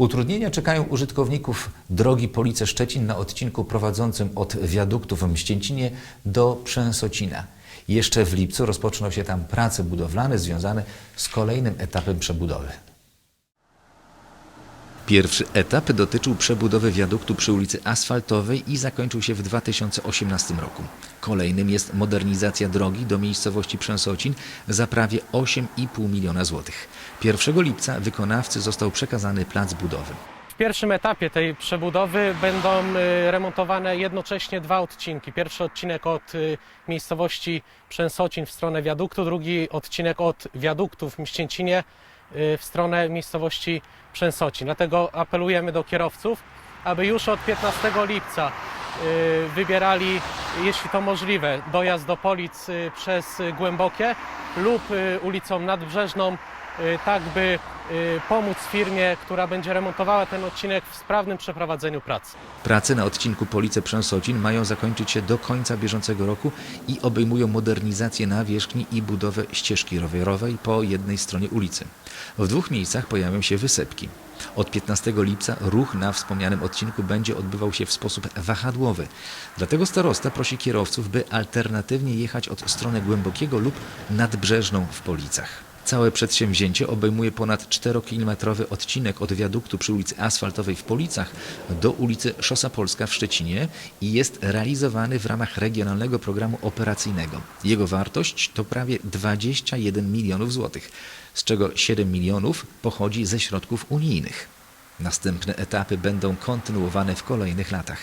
Utrudnienia czekają użytkowników drogi Police-Szczecin na odcinku prowadzącym od wiaduktu w Mścięcinie do Przęsocina. Jeszcze w lipcu rozpoczną się tam prace budowlane związane z kolejnym etapem przebudowy. Pierwszy etap dotyczył przebudowy wiaduktu przy ulicy Asfaltowej i zakończył się w 2018 roku. Kolejnym jest modernizacja drogi do miejscowości Przęsocin za prawie 8,5 miliona złotych. 1 lipca wykonawcy został przekazany plac budowy. W pierwszym etapie tej przebudowy będą y, remontowane jednocześnie dwa odcinki. Pierwszy odcinek od y, miejscowości Przęsocin w stronę wiaduktu, drugi odcinek od wiaduktu w Mścięcinie y, w stronę miejscowości Przęsocin. Dlatego apelujemy do kierowców, aby już od 15 lipca wybierali, jeśli to możliwe, dojazd do Polic y, przez y, Głębokie lub y, ulicą Nadbrzeżną, y, tak by y, pomóc firmie, która będzie remontowała ten odcinek w sprawnym przeprowadzeniu pracy. Prace na odcinku Police Przęsocin mają zakończyć się do końca bieżącego roku i obejmują modernizację nawierzchni i budowę ścieżki rowerowej po jednej stronie ulicy. W dwóch miejscach pojawią się wysepki. Od 15 lipca ruch na wspomnianym odcinku będzie odbywał się w sposób wahadłowy. Dlatego starosta prosi kierowców, by alternatywnie jechać od strony Głębokiego lub Nadbrzeżną w Policach. Całe przedsięwzięcie obejmuje ponad 4-kilometrowy odcinek od wiaduktu przy ulicy Asfaltowej w Policach do ulicy Szosa Polska w Szczecinie i jest realizowany w ramach Regionalnego Programu Operacyjnego. Jego wartość to prawie 21 milionów złotych, z czego 7 milionów pochodzi ze środków unijnych. Następne etapy będą kontynuowane w kolejnych latach.